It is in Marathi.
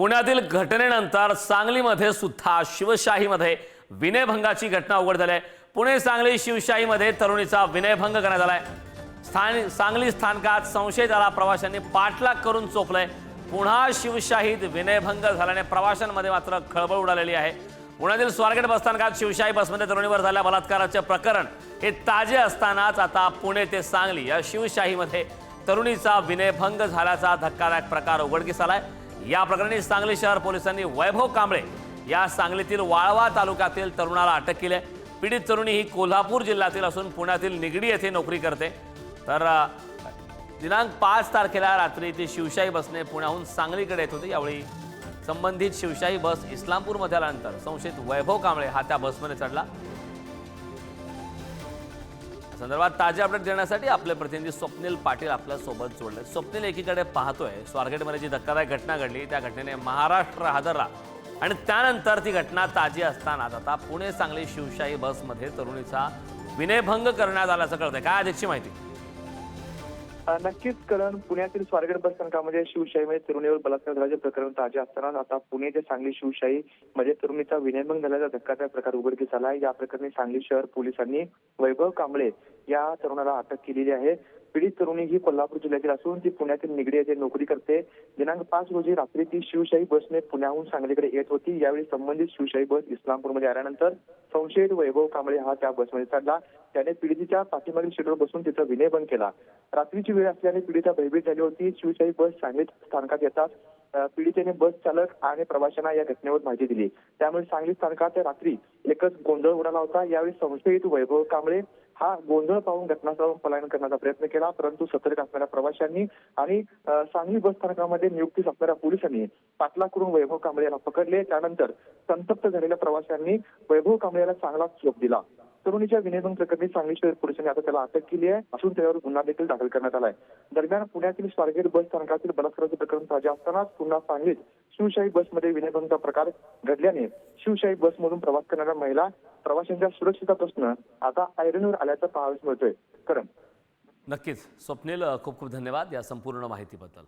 पुण्यातील घटनेनंतर सांगलीमध्ये सुद्धा शिवशाहीमध्ये विनयभंगाची घटना उघड झाली आहे. पुणे सांगली शिवशाहीमध्ये तरुणीचा विनयभंग करण्यात आलाय स्थान सांगली स्थानकात संशयित आला प्रवाशांनी पाठलाग करून चोपलंय. पुन्हा शिवशाहीत विनयभंग झाल्याने प्रवाशांमध्ये मात्र खळबळ उडालेली आहे. पुण्यातील स्वारगेट बसस्थानकात शिवशाही बसमध्ये तरुणीवर झाल्या बलात्काराचे प्रकरण हे ताजे असतानाच आता पुणे ते सांगली या शिवशाहीमध्ये तरुणीचा विनयभंग झाल्याचा धक्कादायक प्रकार उघडकीस आलाय. या प्रकरणी सांगली शहर पोलिसांनी वैभव कांबळे या सांगलीतील वाळवा तालुक्यातील तरुणाला अटक केली आहे. पीडित तरुणी ही कोल्हापूर जिल्ह्यातील असून पुण्यातील निगडी येथे नोकरी करते. तर दिनांक पाच तारखेला रात्री ती शिवशाही बसने पुण्याहून सांगलीकडे येत होती. यावेळी संबंधित शिवशाही बस इस्लामपूरमध्ये आल्यानंतर संशयित वैभव कांबळे हा त्या बसमध्ये चढला. संदर्भात ताजे अपडेट देण्यासाठी आपले प्रतिनिधी स्वप्नील पाटील आपल्यासोबत जोडले. स्वप्नील एकीकडे पाहतोय स्वारगेटमध्ये जी धक्कादायक घटना घडली त्या घटनेने महाराष्ट्र हादरला. आणि त्यानंतर ती घटना ताजी असतानाच आता पुणे सांगली शिवशाही बसमध्ये तरुणीचा विनयभंग करण्यात आल्याचं कळतंय. काय अधिकची माहिती? नक्कीच कारण पुण्यातील स्वारगड बस स्थानकामध्ये म्हणजे, म्हणजे तरुणीवर बलात्कार झाल्याचे प्रकरण ताजे असताना आता पुणे ते सांगली शिवशाही म्हणजे तरुणीचा विनयभंग झाल्याचा धक्कादायक प्रकार उघडकीस आला आहे. या प्रकरणी सांगली शहर पोलिसांनी वैभव कांबळे या तरुणाला अटक केलेली आहे. पीडित तरुणी ही कोल्हापूर जिल्ह्यातील असून ती पुण्यातील निगडी येथे नोकरी करते. दिनांक पाच रोजी रात्री ती शिवशाही बसने पुण्याहून सांगलीकडे येत होती. यावेळी संबंधित शिवशाही बस इस्लामपूरमध्ये आल्यानंतर संशयित वैभव कांबळे हा त्या बसमध्ये चढला त्याने पीडितीच्या पाठीमागील सीटवर बसून तिचा विनयभंग केला. रात्रीची वेळ असल्याने पीडिता भयभीत झाली होती. शिवशाही बस सांगलीत स्थानकात येतात पीडितेने बस चालक आणि प्रवाशांना या घटनेवर माहिती दिली. त्यामुळे सांगली स्थानकात रात्री एकच गोंधळ उडाला होता. यावेळी संशयित वैभव कांबळे हा गोंधळ पाहून घटनास्थळावरून पलायन करण्याचा प्रयत्न केला परंतु सतर्क असणाऱ्या प्रवाशांनी आणि सांगली बस स्थानकामध्ये नियुक्तीस असणाऱ्या पोलिसांनी पाठलाग करून वैभव कांबळे याला पकडले. त्यानंतर संतप्त झालेल्या प्रवाशांनी वैभव कांबळे याला चांगला चोप दिला. तरुणीच्या विनयभंग प्रकरणी सांगली शहर पोलिसांनी आता त्याला अटक केली आहे. असून त्यावर गुन्हा देखील दाखल करण्यात आलाय दरम्यान पुण्यातील स्वारगेट बस स्थानकातील बलात्काराचे प्रकरण ताजे असतानाच पुन्हा सांगलीत शिवशाही बसमध्ये विनयभंगचा प्रकार घडल्याने शिवशाही बसमधून प्रवास करणाऱ्या महिला प्रवाशांच्या सुरक्षेचा प्रश्न आता ऐरणीवर आल्याचा पाहावयास मिळतोय. कारण. नक्कीच. स्वप्नील खूप खूप धन्यवाद या संपूर्ण माहितीबद्दल.